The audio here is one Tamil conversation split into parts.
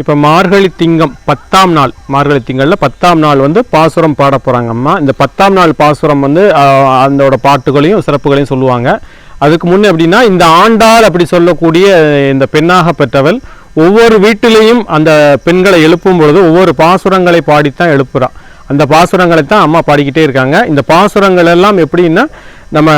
இப்போ மார்கழி திங்கம் பத்தாம் நாள் மார்கழி திங்களில் பத்தாம் நாள் வந்து பாசுரம் பாட போகிறாங்க அம்மா. இந்த பத்தாம் நாள் பாசுரம் வந்து அந்தோட அதோட பாட்டுகளையும் சிறப்புகளையும் சொல்லுவாங்க. அதுக்கு முன்னே எப்படின்னா இந்த ஆண்டாள் அப்படி சொல்லக்கூடிய இந்த பெண்ணாக பெற்றவள் ஒவ்வொரு வீட்டிலையும் அந்த பெண்களை எழுப்பும் பொழுது ஒவ்வொரு பாசுரங்களை பாடித்தான் எழுப்புறா. அந்த பாசுரங்களை தான் அம்மா பாடிக்கிட்டே இருக்காங்க. இந்த பாசுரங்கள் எல்லாம் எப்படின்னா நம்ம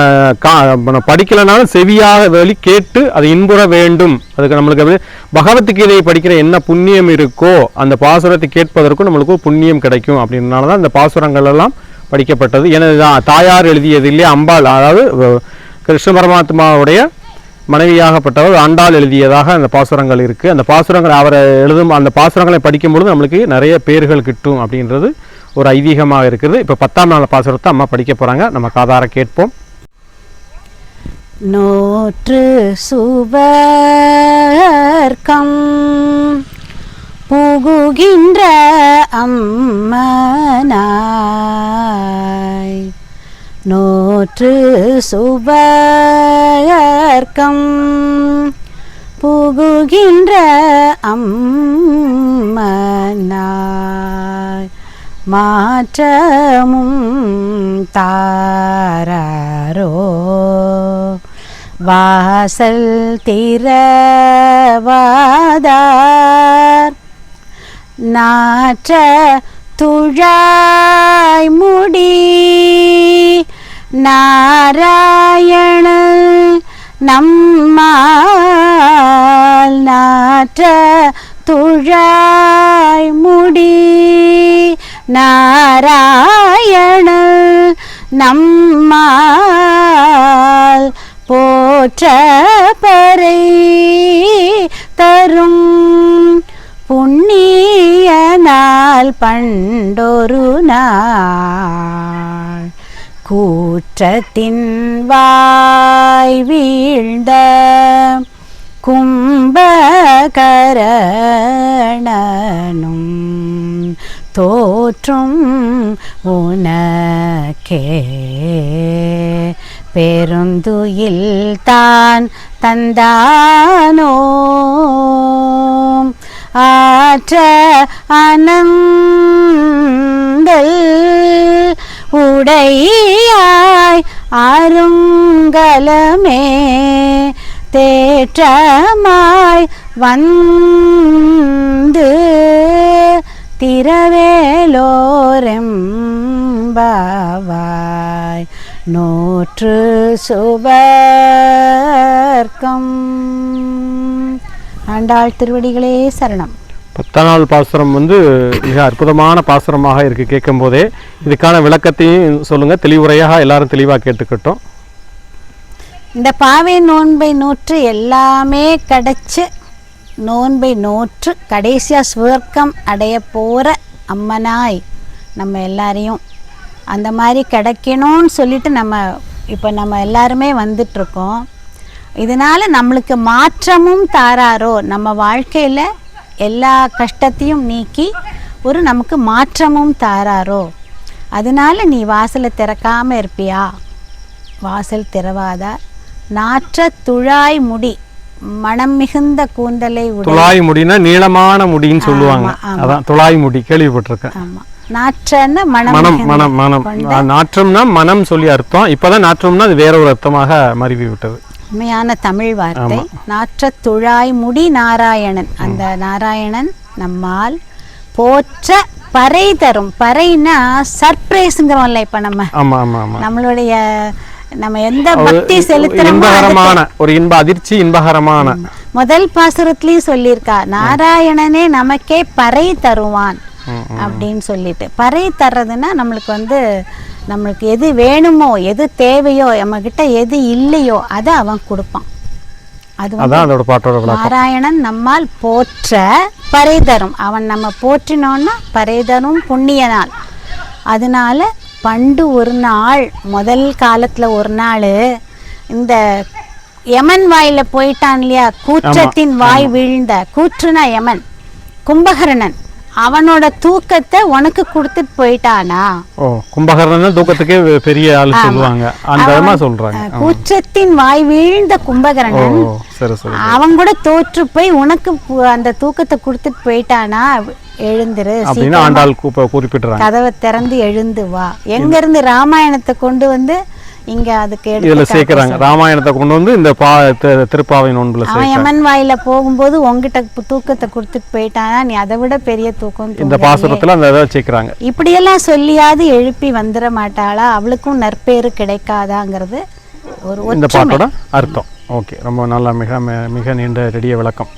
கா நம்ம படிக்கலைனாலும் செவியாக வெளி கேட்டு அது இன்புற வேண்டும். அதுக்கு நம்மளுக்கு எப்படி பகவத்கீதையை படிக்கிற என்ன புண்ணியம் இருக்கோ அந்த பாசுரத்தை கேட்பதற்கும் நம்மளுக்கு புண்ணியம் கிடைக்கும் அப்படின்றனால தான் இந்த பாசுரங்கள் எல்லாம் படிக்கப்பட்டது. எனது தாயார் எழுதியது இல்லையா அம்பாள் அதாவது கிருஷ்ண பரமாத்மாவுடைய மனைவியாகப்பட்டவர் ஆண்டாள் எழுதியதாக அந்த பாசுரங்கள் இருக்குது அந்த பாசுரங்கள் அவரை எழுதும் அந்த பாசுரங்களை படிக்கும் பொழுது நம்மளுக்கு நிறைய பேர்கள் கிட்டும் அப்படின்றது ஒரு ஐதீகமாக இருக்குது. இப்போ பத்தாம் நாள் பாசுரத்தை அம்மா படிக்க போகிறாங்க நம்ம காதார கேட்போம். நோற்று சுவர்க்கம் புகுகின்ற அம்மனாய். நோற்று சுவர்க்கம் புகுகின்ற அம்மனாய். மாற்றமும் தாரரோ வாசல் திறவாதார் நாற்ற துழாய் முடி நாராயண நம்மால் நாற்ற துழாய் முடி நாராயண நம்மால் போற்ற பறை தரும் புண்ணிய நாள் பண்டொரு நாள். கூற்றத்தின் வாய் வீழ்ந்த கும்பகரணனும் தோற்றும் உனக்கே. பெருந்துயில் தான் தந்தானோ? ஆற்ற அனந்தல் உடையாய் அருங்கலமே தேற்றமாய் வந்து திரவேலோரெம்பாவாய் நூற்று சுபர்க்கம் ஆண்டாள் திருவடிகளே சரணம். பத்தாம் நாள் பாசுரம் வந்து மிக அற்புதமான பாசுரமாக இருக்கு கேட்கும் போதே இதுக்கான விளக்கத்தையும் சொல்லுங்க. தெளிவுரையாக எல்லாரும் தெளிவாக கேட்டுக்கட்டும். இந்த பாவை நோன்பை நூற்று எல்லாமே கிடைச்சு நோன்பை நோற்று கடைசியாக சுவர்க்கம் அடைய போகிற அம்மனாய் நம்ம எல்லாரையும் அந்த மாதிரி கிடைக்கணும்னு சொல்லிட்டு நம்ம இப்போ நம்ம எல்லாருமே வந்துட்ருக்கோம். இதனால் நம்மளுக்கு மாற்றமும் தாராரோ நம்ம வாழ்க்கையில் எல்லா கஷ்டத்தையும் நீக்கி ஒரு நமக்கு மாற்றமும் தாராரோ. அதனால நீ வாசலை திறக்காம இருப்பியா? வாசல் திறவாதா? நாற்ற துழாய் முடி மனம் மிகுந்த கூந்தலை துளாய் முடினா நீளமான முடின்னு சொல்லுவாங்க. அதான் துளாய் முடி கேள்விப்பட்டிருக்கேன். ஆமா. நாற்றன்னு மனம் மனம் மனம் மனம். நாற்றம்னா சொல்லி அர்த்தம். இப்பதான் நாற்றம்னா அது வேற ஒரு அர்த்தமாக மருவி விட்டது. உண்மையான தமிழ் வார்த்தை. நாற்ற துழாய் முடி நாராயணன். அந்த நாராயணன் நம்மால் போற்ற பறை தரும். பறைனா சர்ப்ரைஸுங்கிறோம்ல இப்ப நம்ம. நம்மளுடைய நம்ம எந்த பக்தி செலுத்துறோமோ ஒரு இன்ப அதிர்ச்சி இன்பகரமான. முதல் பாசுரத்திலயும் சொல்லியிருக்கா நாராயணனே நமக்கே பறை தருவான். அப்படின்னு சொல்லிட்டு. பறை தர்றதுன்னா நம்மளுக்கு வந்து நம்மளுக்கு எது வேணுமோ எது தேவையோ நம்மக்கிட்ட எது இல்லையோ அதை அவன் கொடுப்பான். அது அதோட பாட்டோட நாராயணன் நம்மால் போற்ற பறை தரும். அவன் நம்ம போற்றினோன்னா பறை தரும் புண்ணிய நாள் அதனால பண்டு ஒரு நாள் முதல் காலத்துல ஒரு நாள் இந்த யமன் வாயில போயிட்டான் இல்லையா? கூற்றத்தின் வாய் வீழ்ந்த கூற்றுனா யமன் கும்பகர்ணன். அவனோட தூக்கத்தை உனக்கு கொடுத்துட்டு போயிட்டானா? ஓ கும்பகர்ணன் தூக்கத்துக்கே பெரிய ஆளு சொல்லுவாங்க. அந்த விதமா சொல்றாங்க. அஹ், கூற்றத்தின் வாய் வீழ்ந்த கும்பகர்ணன் அவன் கூட தோற்று போய் உனக்கு அந்த தூக்கத்தை கொடுத்துட்டு போயிட்டானா? எழுந்துரு ஆண்டாள் குறிப்பிடுறாங்க. கதவை திறந்து எழுந்து வா. எங்க இருந்து ராமாயணத்தை கொண்டு வந்து இங்க அதுக்கு இதுல சேர்க்கறாங்க. ராமாயணத்தை கொண்டு வந்து இந்த பா திருப்பாவை நோன்புல அவன் யமன் வாயில போகும்போது உங்ககிட்ட தூக்கத்தை கொடுத்துட்டு போயிட்டானா? நீ அதை விட பெரிய தூக்கம் இந்த. பாசுரத்துல அந்த இதை சேர்க்கறாங்க இப்படியெல்லாம் சொல்லியாவது எழுப்பி வந்துட மாட்டாளா? அவளுக்கும் நற்பேறு கிடைக்காதாங்கிறது ஒரு இந்த பாட்டோட அர்த்தம். ஓகே. ரொம்ப நல்லா மிக மிக நீண்ட ரெடிய விளக்கம்.